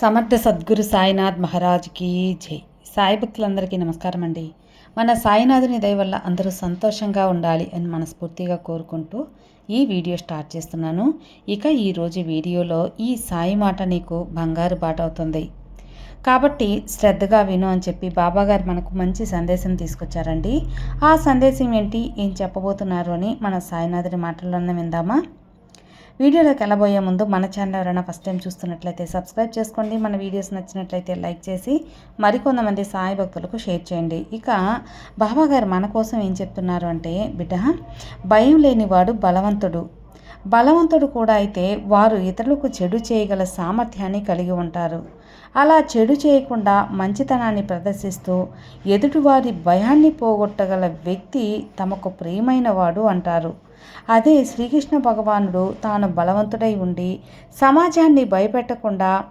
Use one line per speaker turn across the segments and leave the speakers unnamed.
సమర్థ సద్గురు సాయినాథ్ మహారాజ్కి జై. సాయి భక్తులందరికీ నమస్కారం అండి. మన సాయినాథుని దయ వల్ల అందరూ సంతోషంగా ఉండాలి అని మనస్ఫూర్తిగా కోరుకుంటూ ఈ వీడియో స్టార్ట్ చేస్తున్నాను. ఇక ఈరోజు వీడియోలో ఈ సాయి మాట నీకు బంగారు బాట అవుతుంది. కాబట్టి శ్రద్ధగా విను అని చెప్పి బాబాగారు మనకు మంచి సందేశం తీసుకొచ్చారండి. ఆ సందేశం ఏంటి? ఏం చెప్పబోతున్నారు అని మన సాయినాథుని మాటల్లోనే విందామా? వీడియోలోకి వెళ్ళబోయే ముందు మన ఛానల్ ఎవరైనా ఫస్ట్ టైం చూస్తున్నట్లయితే సబ్స్క్రైబ్ చేసుకోండి. మన వీడియోస్ నచ్చినట్లయితే లైక్ చేసి మరికొంతమంది సాయి భక్తులకు షేర్ చేయండి. ఇక బాబా గారు మన కోసం ఏం చెప్తున్నారు అంటే బిడ్డ భయం లేనివాడు బలవంతుడు. బలవంతుడు కూడా అయితే వారు ఇతరులకు చెడు చేయగల సామర్థ్యాన్ని కలిగి ఉంటారు. అలా చెడు చేయకుండా మంచితనాన్ని ప్రదర్శిస్తూ ఎదుటివారి భయాన్ని పోగొట్టగల వ్యక్తి తమకు ప్రియమైన వాడు అంటారు. అదే శ్రీకృష్ణ భగవానుడు తాను బలవంతుడై ఉండి సమాజాన్ని భయపెట్టకుండా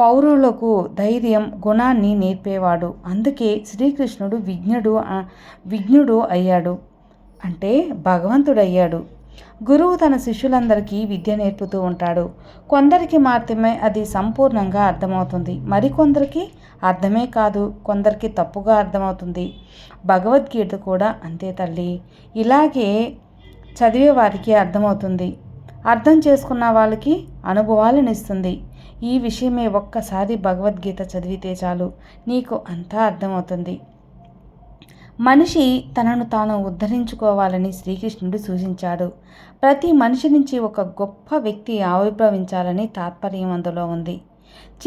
పౌరులకు ధైర్యం గుణాన్ని నేర్పేవాడు. అందుకే శ్రీకృష్ణుడు విజ్ఞుడు విజ్ఞుడు అయ్యాడు. అంటే భగవంతుడయ్యాడు. గురువు తన శిష్యులందరికీ విద్య నేర్పుతూ ఉంటాడు. కొందరికి మాత్రమే అది సంపూర్ణంగా అర్థమవుతుంది. మరికొందరికి అర్థమే కాదు. కొందరికి తప్పుగా అర్థమవుతుంది. భగవద్గీత కూడా అంతే తల్లి. ఇలాగే చదివే వారికి అర్థమవుతుంది. అర్థం చేసుకున్న వాళ్ళకి అనుభవాలను ఇస్తుంది. ఈ విషయమే ఒక్కసారి భగవద్గీత చదివితే చాలు. నీకు అంతా అర్థమవుతుంది. మనిషి తనను తాను ఉద్ధరించుకోవాలని శ్రీకృష్ణుడు సూచించాడు. ప్రతి మనిషి నుంచి ఒక గొప్ప వ్యక్తి ఆవిర్భవించాలని తాత్పర్యం అందులో ఉంది.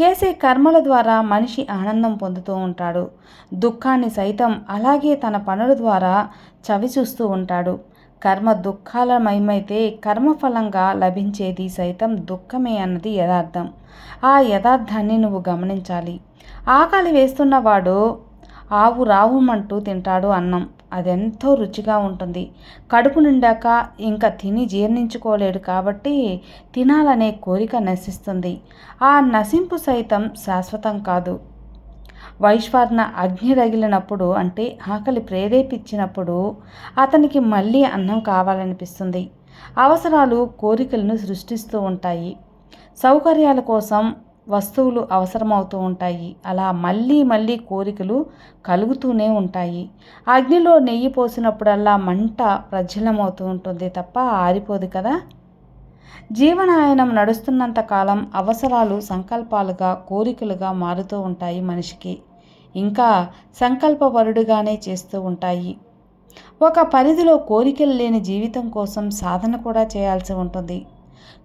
చేసే కర్మల ద్వారా మనిషి ఆనందం పొందుతూ ఉంటాడు. దుఃఖాన్ని సైతం అలాగే తన పనుల ద్వారా చవి చూస్తూ ఉంటాడు. కర్మ దుఃఖాలమయమైతే కర్మఫలంగా లభించేది సైతం దుఃఖమే అన్నది యథార్థం. ఆ యథార్థాన్ని నువ్వు గమనించాలి. ఆకలి వేస్తున్నవాడు ఆవు రావుమంటూ తింటాడు అన్నం. అదెంతో రుచిగా ఉంటుంది. కడుపు నిండాక ఇంకా తిని జీర్ణించుకోలేడు కాబట్టి తినాలనే కోరిక నశిస్తుంది. ఆ నశింపు సైతం శాశ్వతం కాదు. వైశ్వర్ణ అగ్ని రగిలినప్పుడు అంటే ఆకలి ప్రేరేపించినప్పుడు అతనికి మళ్ళీ అన్నం కావాలనిపిస్తుంది. అవసరాలు కోరికలను సృష్టిస్తూ ఉంటాయి. సౌకర్యాల కోసం వస్తువులు అవసరమవుతూ ఉంటాయి. అలా మళ్ళీ మళ్ళీ కోరికలు కలుగుతూనే ఉంటాయి. అగ్నిలో నెయ్యి పోసినప్పుడల్లా మంట ప్రజ్వలమవుతూ ఉంటుంది తప్ప ఆరిపోదు కదా? జీవనాయనం నడుస్తున్నంత కాలం అవసరాలు సంకల్పాలుగా కోరికలుగా మారుతూ ఉంటాయి మనిషికి. ఇంకా సంకల్పవరుడుగానే చేస్తూ ఉంటాయి. ఒక పరిధిలో కోరికలు లేని జీవితం కోసం సాధన కూడా చేయాల్సి ఉంటుంది.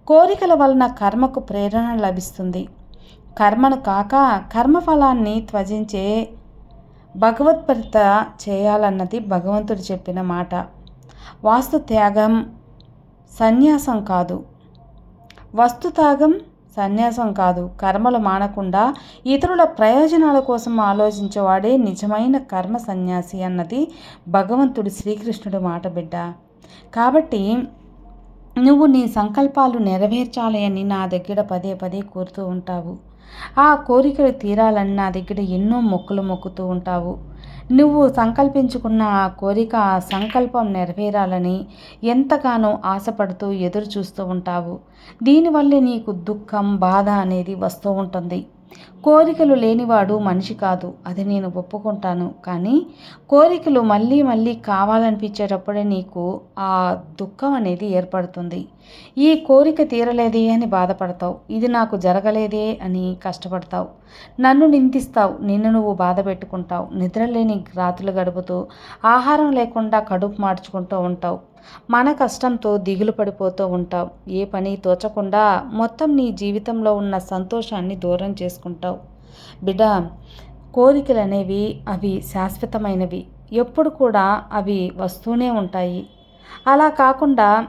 కోరికల వలన కర్మకు ప్రేరణ లభిస్తుంది. కర్మను కాక కర్మఫలాన్ని త్వజించే భగవత్పరిత చేయాలన్నది భగవంతుడు చెప్పిన మాట. వాస్తు త్యాగం సన్యాసం కాదు. వస్తు త్యాగం సన్యాసం కాదు. కర్మలు మానకుండా ఇతరుల ప్రయోజనాల కోసం ఆలోచించేవాడే నిజమైన కర్మ సన్యాసి అన్నది భగవంతుడు శ్రీకృష్ణుడు మాట బిడ్డ. కాబట్టి నువ్వు నీ సంకల్పాలు నెరవేర్చాలి అని నా దగ్గర పదే పదే కోరుతూ ఉంటావు. ఆ కోరికలు తీరాలని నా దగ్గర ఎన్నో మొక్కులు మొక్కుతూ ఉంటావు. నువ్వు సంకల్పించుకున్న ఆ కోరిక ఆ సంకల్పం నెరవేరాలని ఎంతగానో ఆశపడుతూ ఎదురు చూస్తూ ఉంటావు. దీనివల్లే నీకు దుఃఖం బాధ అనేది వస్తూ ఉంటుంది. కోరికలు లేనివాడు మనిషి కాదు. అది నేను ఒప్పుకుంటాను. కానీ కోరికలు మళ్ళీ మళ్ళీ కావాలనిపించేటప్పుడే నీకు ఆ దుఃఖం అనేది ఏర్పడుతుంది. ఈ కోరిక తీరలేదే అని బాధపడతావు. ఇది నాకు జరగలేదే అని కష్టపడతావు. నన్ను నిందిస్తావు. నిన్ను నువ్వు బాధ పెట్టుకుంటావు. నిద్రలేని రాత్రులు గడుపుతూ ఆహారం లేకుండా కడుపు మార్చుకుంటూ ఉంటావు. మన కష్టంతో దిగులు పడిపోతూ ఉంటావు. ఏ పని తోచకుండా మొత్తం నీ జీవితంలో ఉన్న సంతోషాన్ని దూరం చేసుకుంటావు. బిడ్డ కోరికలు అనేవి అవి శాశ్వతమైనవి. ఎప్పుడు కూడా అవి వస్తూనే ఉంటాయి. అలా కాకుండా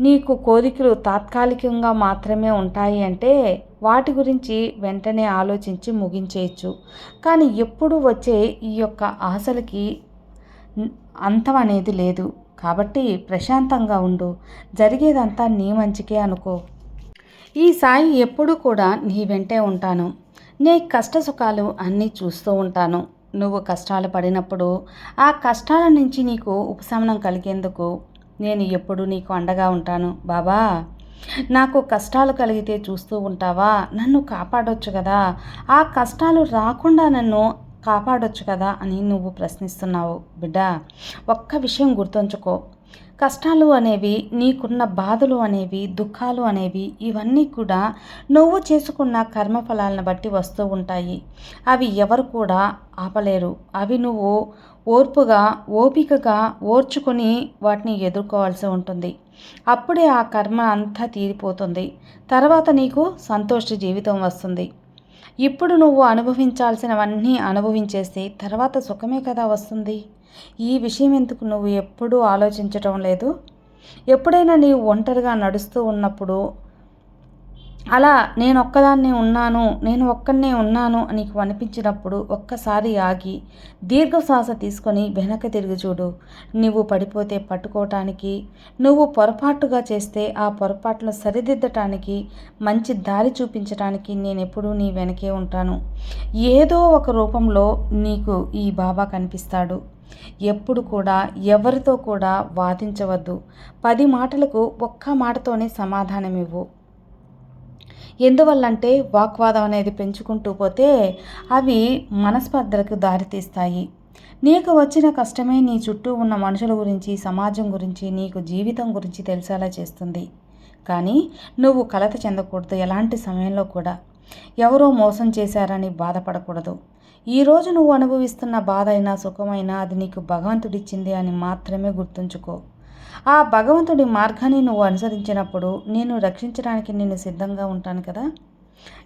నీకు కోరికలు తాత్కాలికంగా మాత్రమే ఉంటాయి అంటే వాటి గురించి వెంటనే ఆలోచించి ముగించేయచ్చు. కానీ ఎప్పుడు వచ్చే ఈ యొక్క ఆశలకి అంతం అనేది లేదు. కాబట్టి ప్రశాంతంగా ఉండు. జరిగేదంతా నీ మంచికే అనుకో. ఈ సాయి ఎప్పుడూ కూడా నీ వెంటే ఉంటాను. నీ కష్ట సుఖాలు అన్నీ చూస్తూ ఉంటాను. నువ్వు కష్టాలు పడినప్పుడు ఆ కష్టాల నుంచి నీకు ఉపశమనం కలిగేందుకు నేను ఎప్పుడు నీకు అండగా ఉంటాను. బాబా నాకు కష్టాలు కలిగితే చూస్తూ ఉంటావా? నన్ను కాపాడొచ్చు కదా. ఆ కష్టాలు రాకుండా నన్ను కాపాడొచ్చు కదా అని నువ్వు ప్రశ్నిస్తున్నావు బిడ్డ. ఒక్క విషయం గుర్తుంచుకో. కష్టాలు అనేవి నీకున్న బాధలు అనేవి దుఃఖాలు అనేవి ఇవన్నీ కూడా నువ్వు చేసుకున్న కర్మఫలాలను బట్టి వస్తూ ఉంటాయి. అవి ఎవరు కూడా ఆపలేరు. అవి నువ్వు ఓర్పుగా ఓపికగా ఓర్చుకొని వాటిని ఎదుర్కోవాల్సి ఉంటుంది. అప్పుడే ఆ కర్మ అంతా తీరిపోతుంది. తర్వాత నీకు సంతోష జీవితం వస్తుంది. ఇప్పుడు నువ్వు అనుభవించాల్సినవన్నీ అనుభవించేసి తర్వాత సుఖమే కదా వస్తుంది. ఈ విషయం ఎందుకు నువ్వు ఎప్పుడూ ఆలోచించటం లేదు? ఎప్పుడైనా నీవు ఒంటరిగా నడుస్తూ ఉన్నప్పుడు అలా నేను ఒక్కదాన్నే ఉన్నాను నేను ఒక్కనే ఉన్నాను అని నీకు అనిపించినప్పుడు ఒక్కసారి ఆగి దీర్ఘశ్వాస తీసుకొని వెనక్కి తిరిగి చూడు. నువ్వు పడిపోతే పట్టుకోవటానికి నువ్వు పొరపాటుగా చేస్తే ఆ పొరపాటును సరిదిద్దటానికి మంచి దారి చూపించడానికి నేను ఎప్పుడూ నీ వెనకే ఉంటాను. ఏదో ఒక రూపంలో నీకు ఈ బాబా కనిపిస్తాడు. ఎప్పుడు కూడా ఎవరితో కూడా వాదించవద్దు. పది మాటలకు ఒక్క మాటతోనే సమాధానం ఇవ్వు ఎందువల్లంటే వాగ్వాదం అనేది పెంచుకుంటూ పోతే అవి మనస్పర్ధలకు దారితీస్తాయి. నీకు వచ్చిన కష్టమే నీ చుట్టూ ఉన్న మనుషుల గురించి సమాజం గురించి నీకు జీవితం గురించి తెలిసేలా చేస్తుంది. కానీ నువ్వు కలత చెందకూడదు ఎలాంటి సమయంలో కూడా. ఎవరో మోసం చేశారని బాధపడకూడదు. ఈరోజు నువ్వు అనుభవిస్తున్న బాధ అయినా సుఖమైనా అది నీకు భగవంతుడిచ్చింది అని మాత్రమే గుర్తుంచుకో. ఆ భగవంతుడి మార్గాన్ని నువ్వు అనుసరించినప్పుడు నేను రక్షించడానికి నేను సిద్ధంగా ఉంటాను కదా?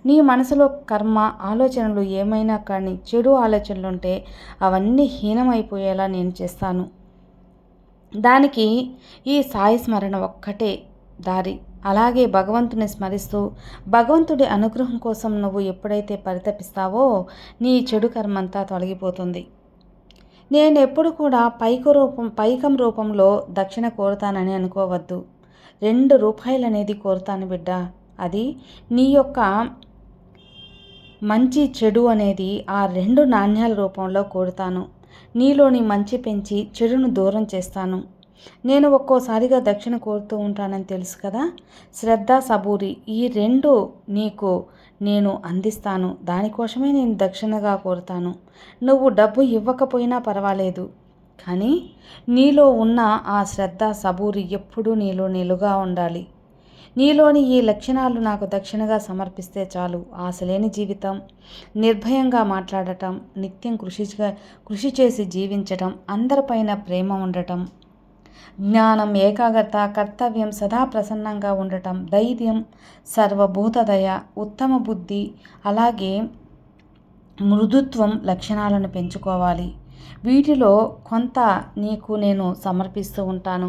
నీ మనసులో కర్మ ఆలోచనలు ఏమైనా కానీ చెడు ఆలోచనలు ఉంటే అవన్నీ హీనమైపోయేలా నేను చేస్తాను. దానికి ఈ సాయి స్మరణ ఒక్కటే దారి. అలాగే భగవంతుని స్మరిస్తూ భగవంతుడి అనుగ్రహం కోసం నువ్వు ఎప్పుడైతే పరితపిస్తావో నీ చెడు కర్మంతా తొలగిపోతుంది. నేను ఎప్పుడు కూడా పైక రూపం పైకం రూపంలో దక్షిణ కోరుతానని అనుకోవద్దు. రెండు రూపాయలు అనేది కోరుతాను బిడ్డ. అది నీ యొక్క మంచి చెడు అనేది ఆ రెండు నాణ్యాల రూపంలో కోరుతాను. నీలోని మంచి పెంచి చెడును దూరం చేస్తాను. నేను ఒక్కోసారిగా దక్షిణ కోరుతూ ఉంటానని తెలుసు కదా? శ్రద్ధ సబూరి ఈ రెండు నీకు నేను అందిస్తాను. దానికోసమే నేను దక్షిణగా కోరుతాను. నువ్వు డబ్బు ఇవ్వకపోయినా పర్వాలేదు. కానీ నీలో ఉన్న ఆ శ్రద్ధ సబూరి ఎప్పుడూ నీలో నిలుగా ఉండాలి. నీలోని ఈ లక్షణాలు నాకు దక్షిణగా సమర్పిస్తే చాలు. ఆశలేని జీవితం నిర్భయంగా మాట్లాడటం నిత్యం కృషిగా కృషి చేసి జీవించటం అందరిపైన ప్రేమ ఉండటం. జ్ఞానం ఏకాగ్రత కర్తవ్యం సదా ప్రసన్నంగా ఉండటం ధైర్యం సర్వభూతదయ ఉత్తమ బుద్ధి అలాగే మృదుత్వం లక్షణాలను పెంచుకోవాలి. వీటిలో కొంత నీకు నేను సమర్పిస్తూ ఉంటాను.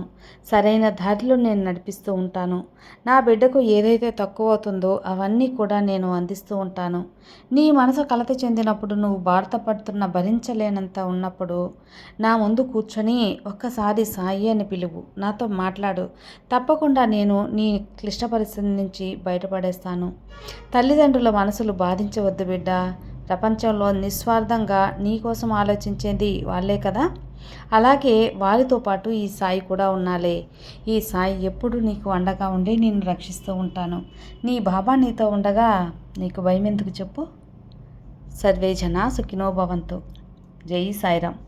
సరైన దారిలో నేను నడిపిస్తూ ఉంటాను. నా బిడ్డకు ఏదైతే తక్కువ అవుతుందో అవన్నీ కూడా నేను అందిస్తూ ఉంటాను. నీ మనసు కలత చెందినప్పుడు నువ్వు బాధపడుతున్న భరించలేనంత ఉన్నప్పుడు నా ముందు కూర్చొని ఒక్కసారి సాయి అని పిలువు. నాతో మాట్లాడు. తప్పకుండా నేను నీ క్లిష్ట పరిస్థితి నుంచి బయటపడేస్తాను. తల్లిదండ్రుల మనసులు బాధించవద్దు బిడ్డ. ప్రపంచంలో నిస్వార్థంగా నీ కోసం ఆలోచించేది వాళ్ళే కదా? అలాగే వారితో పాటు ఈ సాయి కూడా ఉన్నాలే ఈ సాయి ఎప్పుడు నీకు అండగా ఉండి నేను రక్షిస్తూ ఉంటాను. నీ బాబా నీతో ఉండగా నీకు భయం ఎందుకు చెప్పు? సర్వే జనా సుఖినోభవంతు జై సాయిరామ్.